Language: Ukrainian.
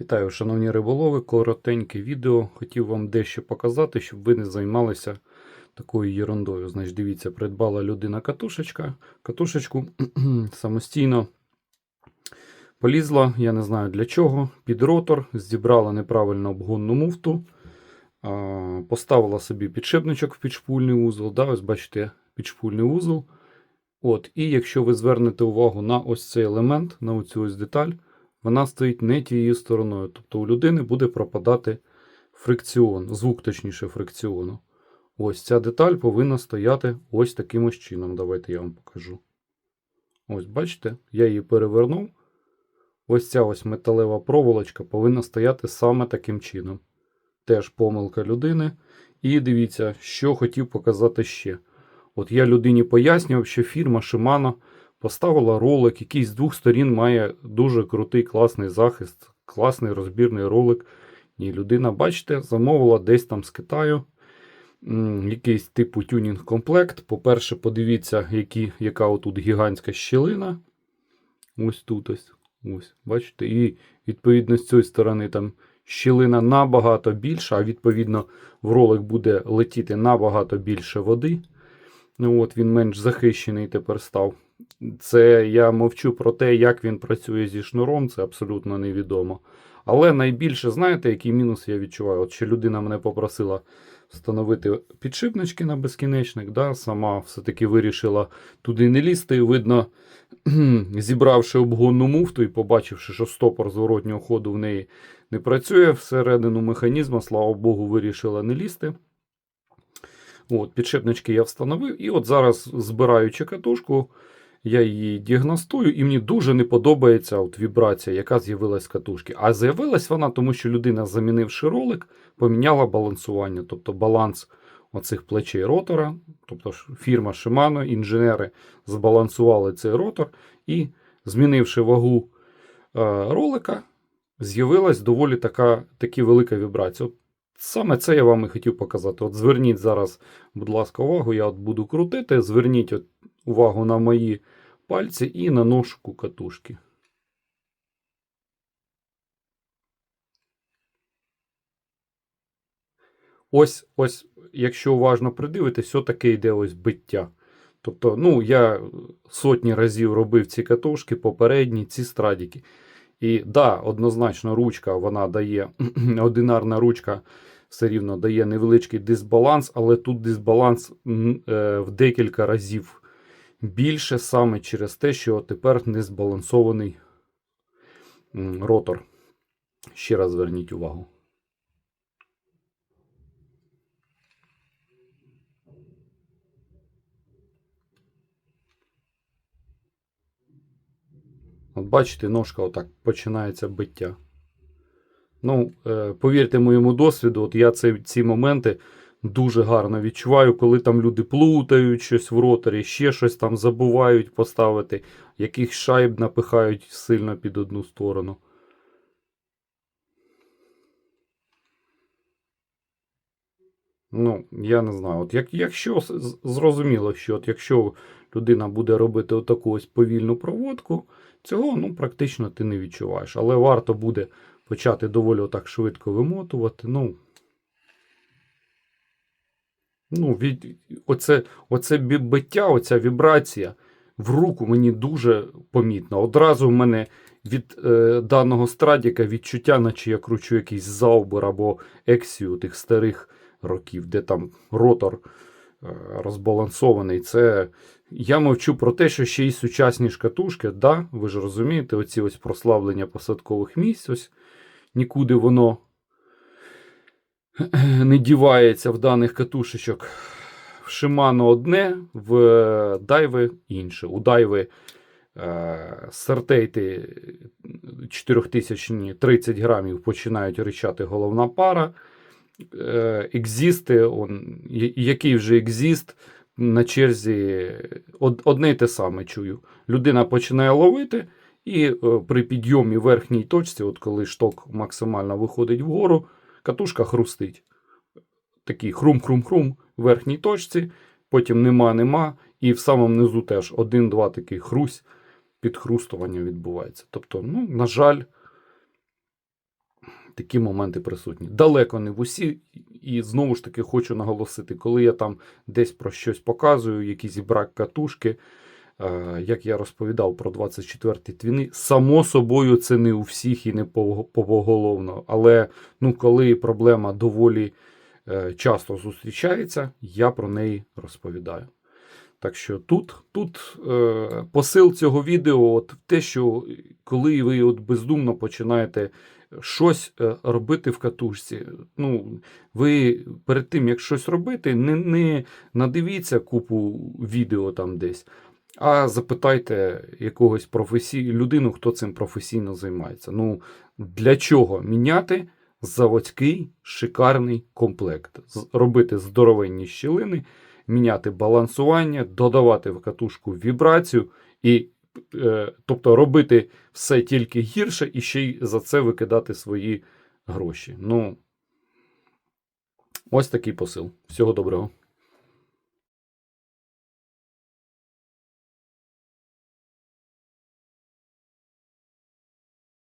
Вітаю, шановні риболови. Коротеньке відео. Хотів вам дещо показати, щоб ви не займалися такою ерундою. Значить, дивіться, придбала людина катушечка, катушечку самостійно полізла, я не знаю для чого, під ротор, зібрала неправильно обгонну муфту, поставила собі підшипничок в підшпульний вузол. Да, ось бачите, підшпульний вузол. От, і якщо ви звернете увагу на ось цей елемент, на оцю ось деталь, вона стоїть не тією стороною. Тобто у людини буде пропадати фрикціон, звук точніше фрикціону. Ось ця деталь повинна стояти ось таким ось чином. Давайте я вам покажу. Ось, бачите, я її перевернув. Ось ця ось металева проволочка повинна стояти саме таким чином. Теж помилка людини. І дивіться, що хотів показати ще. От я людині пояснював, що фірма Shimano поставила ролик, який з двох сторін має дуже крутий класний захист, класний розбірний ролик. І людина, бачите, замовила десь там з Китаю якийсь типу тюнінг-комплект. По-перше, подивіться, які, яка отут гігантська щілина. Ось тут ось. Ось, бачите? І відповідно з цієї сторони там щілина набагато більша, а відповідно в ролик буде летіти набагато більше води. Ну от Він менш захищений тепер став. Це я мовчу про те, як він працює зі шнуром, це абсолютно невідомо. Але найбільше, знаєте, який мінус я відчуваю? От що людина мене попросила встановити підшипнички на безкінечник, да, сама все-таки вирішила туди не лізти. І видно, зібравши обгонну муфту і побачивши, що стопор зворотнього ходу в неї не працює всередину механізму, слава Богу, вирішила не лізти. От, Підшипнички я встановив, і от зараз, збираючи катушку, я її діагностую, і мені дуже не подобається от вібрація, яка з'явилась з катушки. А з'явилась вона, тому що людина, замінивши ролик, поміняла балансування, тобто баланс оцих плечей ротора. Тобто фірма Shimano, інженери збалансували цей ротор, і змінивши вагу е, ролика, з'явилась доволі така, такі велика вібрація. От Саме це я вам і хотів показати. От зверніть зараз, будь ласка, увагу, я от буду крутити. Зверніть от увагу на мої пальці і на ножку катушки. Ось, ось, якщо уважно придивитись, все таке йде ось биття. Тобто, ну, я сотні разів робив ці катушки, попередні, ці страдіки. І да, однозначно, ручка вона дає, одинарна ручка все рівно дає невеличкий дисбаланс, але тут дисбаланс е, в декілька разів більше саме через те, що тепер не збалансований ротор. Ще раз зверніть увагу. От бачите, ножка отак починається биття. Ну, е, повірте моєму досвіду, от я ці, ці моменти дуже гарно відчуваю, коли там люди плутають щось в роторі, ще щось там забувають поставити, яких шайб напихають сильно під одну сторону. Ну, я не знаю. От як, якщо зрозуміло, що от якщо людина буде робити отаку ось повільну проводку, цього ну, практично ти не відчуваєш. Але варто буде почати доволі отак швидко вимотувати. Ну, ну від, оце, оце биття, оця вібрація в руку мені дуже помітна. Одразу в мене від е, даного страдіка відчуття, наче я кручу якийсь заубер або ексію тих старих років, де там ротор е, розбалансований. Це я мовчу про те, що ще й сучасні шкатушки, да, ви ж розумієте, оці ось прославлення посадкових місць, ось нікуди воно не дівається в даних катушечок. В Shimano одне, в дайви інше. У дайви е, сертейти 4000 30 грамів починають ричати головна пара. Е, екзісти, он, який вже екзіст на черзі од- одне й те саме чую. Людина починає ловити, і е, при підйомі верхній точці, от коли шток максимально виходить вгору, катушка хрустить. Такий хрум-хрум-хрум в верхній точці, потім нема-нема, і в самому низу теж один-два такий хрусь, підхрустування відбувається. Тобто, ну, на жаль, такі моменти присутні. Далеко не в усі, і знову ж таки хочу наголосити, коли я там десь про щось показую, якийсь брак катушки, як я розповідав про 24-ті твіни, само собою це не у всіх і не пого- поголовно. Але ну, коли проблема доволі е, часто зустрічається, я про неї розповідаю. Так що тут, тут е, посил цього відео, от те, що коли ви от бездумно починаєте щось е, робити в катушці, ну, ви перед тим, як щось робити, не, не надивіться купу відео там десь, а запитайте якогось професій... людину, хто цим професійно займається. Ну, для чого міняти заводський шикарний комплект? Робити здоровенні щілини, міняти балансування, додавати в катушку вібрацію і е, тобто робити все тільки гірше і ще й за це викидати свої гроші. Ну, ось такий посил. Всього доброго.